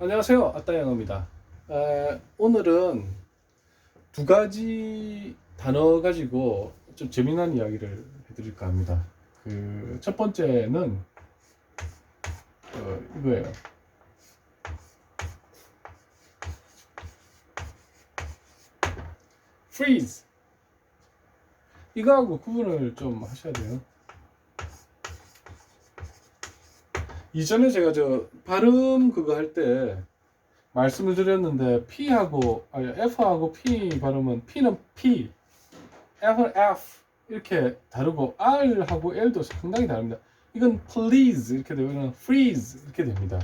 안녕하세요. 아따양입니다. 오늘은 두 가지 단어 가지고 좀 재미난 이야기를 해드릴까 합니다. 그 첫 번째는 어, 이거예요. freeze. 이거하고 구분을 좀 하셔야 돼요. 이전에 제가 저 발음 그거 할 때 말씀을 드렸는데 P하고 아니 F하고 P 발음은 P는 P, F는 F 이렇게 다르고 R하고 L도 상당히 다릅니다. 이건 please 이렇게 이건 freeze 이렇게 됩니다.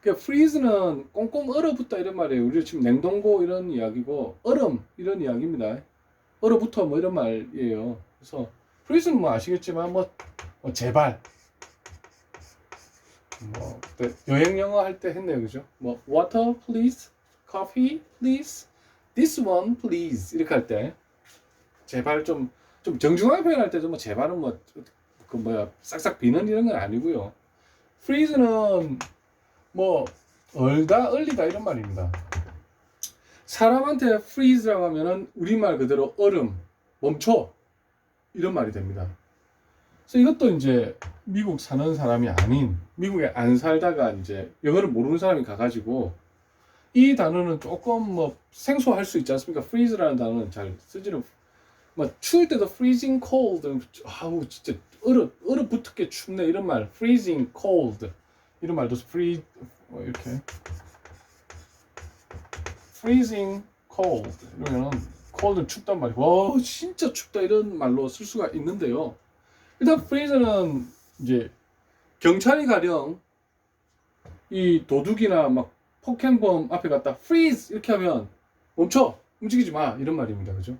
그 freeze는 꽁꽁 얼어붙다 이런 말이에요. 우리 지금 냉동고 이런 이야기고 얼음 이런 이야기입니다. 얼어붙어 뭐 이런 말이에요. 그래서 freeze는 뭐 아시겠지만 뭐, 뭐 제발 뭐 그때 여행 영어 할 때 했네요, 그죠? 뭐 water please, coffee please, this one please 이렇게 할 때 제발 좀 좀 정중하게 표현할 때도 뭐 제발은 뭐 그 뭐야 싹싹 비는 이런 건 아니고요. freeze는 뭐 얼다 얼리다 이런 말입니다. 사람한테 freeze라고 하면은 우리말 그대로 얼음, 멈춰 이런 말이 됩니다. 그래서 이것도 이제 미국 사는 사람이 아닌 미국에 안 살다가 이제 영어를 모르는 사람이 가가지고 이 단어는 조금 뭐 생소할 수 있지 않습니까? freeze라는 단어는 잘 쓰지는 뭐 추울 때도 freezing cold 아우 진짜 얼어 얼어 붙게 춥네 이런 말. Freezing cold. 이런 말도 free 어, 이렇게. Freezing cold. 이러면은 cold는 춥단 말이고 와 진짜 춥다 이런 말로 쓸 수가 있는데요. 일단 freeze는 이제 경찰이 가령 이 도둑이나 막 폭행범 앞에 갔다 freeze 이렇게 하면 멈춰! 움직이지 마! 이런 말입니다. 그죠?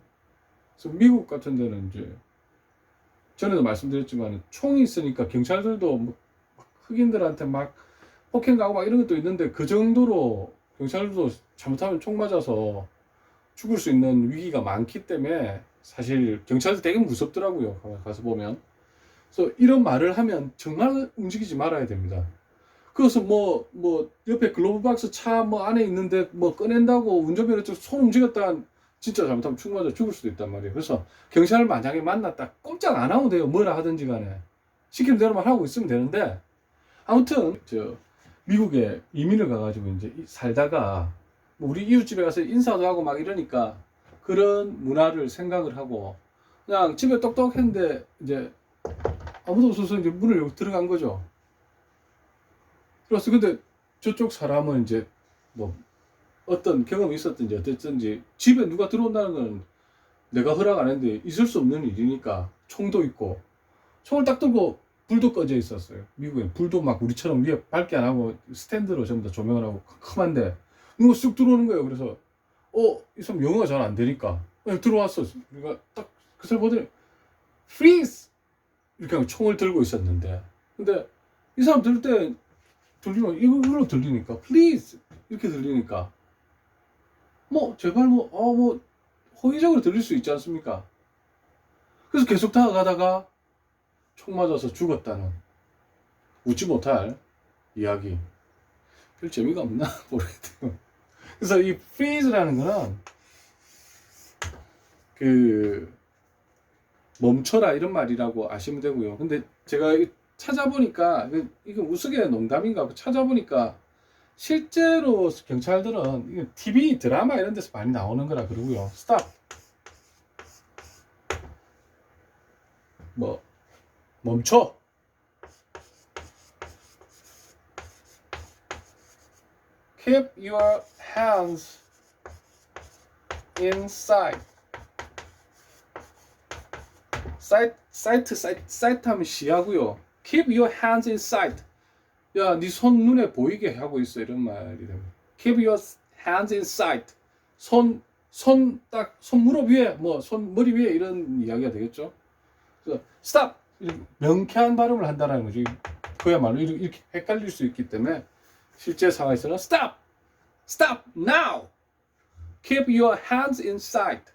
그래서 미국 같은 데는 이제 전에도 말씀드렸지만 총이 있으니까 경찰들도 뭐 흑인들한테 막 폭행 가고 막 이런 것도 있는데 그 정도로 경찰들도 잘못하면 총 맞아서 죽을 수 있는 위기가 많기 때문에 사실 경찰들 되게 무섭더라고요. 가서 보면 그래서 이런 말을 하면 정말 움직이지 말아야 됩니다. 그래서 뭐, 뭐, 옆에 글로브박스 차 뭐 안에 있는데 뭐 꺼낸다고 운전면허 쪽손 움직였다 진짜 잘못하면 충 맞아 죽을 수도 있단 말이에요. 그래서 경찰을 만약에 만났다 꼼짝 안 하면 돼요. 뭐라 하든지 간에. 시키는 대로만 하고 있으면 되는데 아무튼 저 미국에 이민을 가가지고 이제 살다가 뭐 우리 이웃집에 가서 인사도 하고 막 이러니까 그런 문화를 생각을 하고 그냥 집에 똑똑했는데 이제 아무도 없어서 이제 문을 열고 들어간 거죠. 그래서 근데 저쪽 사람은 이제 뭐 어떤 경험이 있었든지 어쨌든지 집에 누가 들어온다는 건 내가 허락 안 했는데 있을 수 없는 일이니까 총도 있고 총을 딱 들고 불도 꺼져 있었어요. 미국에 불도 막 우리처럼 위에 밝게 안 하고 스탠드로 전부 다 조명을 하고 컴컴한데 누가 쑥 들어오는 거예요. 그래서 어 이 사람 영어가 잘 안 되니까 들어왔어. 우리가 딱 그 사람 보더니 freeze 이렇게 하고 총을 들고 있었는데. 근데 이 사람 들을 때 들리면 이걸로 들리니까. Please! 이렇게 들리니까. 뭐 제발 뭐어 뭐 호의적으로 들릴 수 있지 않습니까? 그래서 계속 다가가다가 총 맞아서 죽었다는 웃지 못할 이야기. 별 재미가 없나? 모르겠어요. 그래서 이 freeze라는 거는 그 멈춰라 이런 말이라고 아시면 되고요. 근데 제가 찾아보니까 이게 우스개 농담인가 찾아보니까 실제로 경찰들은 TV 드라마 이런 데서 많이 나오는 거라 그러고요. 스탑. 뭐 멈춰. Keep your hands inside. 사이트, 사이트, 사이트, 사이트 하면 시하고요. Keep your hands in sight. 야, 네 손 눈에 보이게 하고 있어 이런 말이 됩니다. Keep your hands in sight. 손, 손 딱, 손 무릎 위에, 뭐, 손 머리 위에 이런 이야기가 되겠죠. 그래서 stop. 명쾌한 발음을 한다는 거죠. 그야말로 이렇게 헷갈릴 수 있기 때문에 실제 상황에서는 stop, stop now. Keep your hands in sight.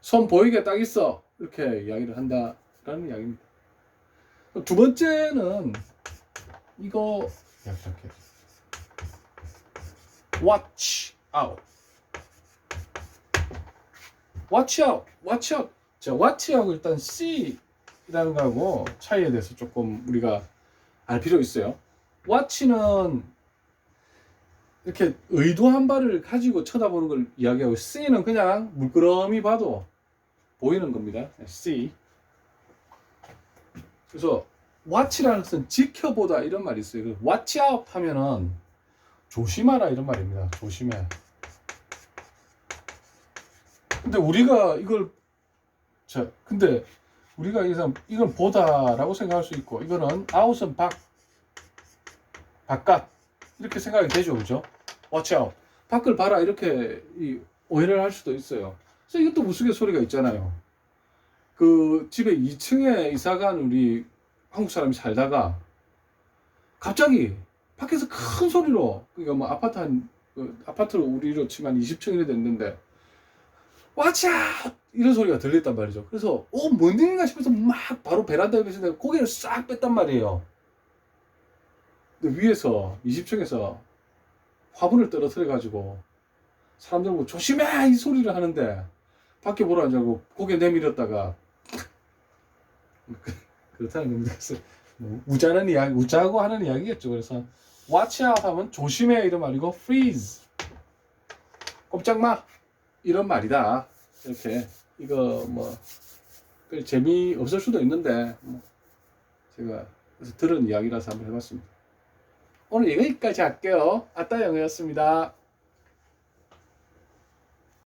손 보이게 딱 있어. 이렇게 이야기를 한다라는 이야기입니다. 두 번째는 이거 약속해. watch out. watch out, watch out. 자, watch out 일단 C라는 거하고 차이에 대해서 조금 우리가 알 필요 있어요. watch는 이렇게 의도한 바를 가지고 쳐다보는 걸 이야기하고 C는 그냥 물끄러미 봐도 보이는 겁니다. C. 그래서 watch라는 것은 지켜보다 이런 말이 있어요. 그 watch out 하면은 조심하라 이런 말입니다. 조심해. 근데 우리가 이걸 자 근데 우리가 여기서 이걸 보다라고 생각할 수 있고 이거는 out은 밖 바깥 이렇게 생각이 되죠, 그죠? watch out 밖을 봐라 이렇게 이 오해를 할 수도 있어요. 그래서 이것도 우스갯소리가 있잖아요. 그 집에 2층에 이사간 우리 한국 사람이 살다가 갑자기 밖에서 큰 소리로 그러니까 뭐 아파트 한 그 아파트로 우리로 치면 20층이 됐는데 out 이런 소리가 들렸단 말이죠. 그래서 어뭔 일인가 싶어서 막 바로 베란다에 계시는데 고개를 싹 뺐단 말이에요. 근데 위에서 20층에서 화분을 떨어뜨려 가지고 사람들 뭐 조심해 이 소리를 하는데 밖에 보러 앉아고 고개 내밀었다가 그렇다는 겁니다. 그래서 뭐 우자는 이야기, 우자고 하는 이야기겠죠. 그래서 watch out 하면 조심해 이런 말이고 freeze 꼼짝 마 이런 말이다. 이렇게 이거 뭐 재미 없을 수도 있는데 뭐 제가 들은 이야기라서 한번 해봤습니다. 오늘 여기까지 할게요. 아따 영어였습니다.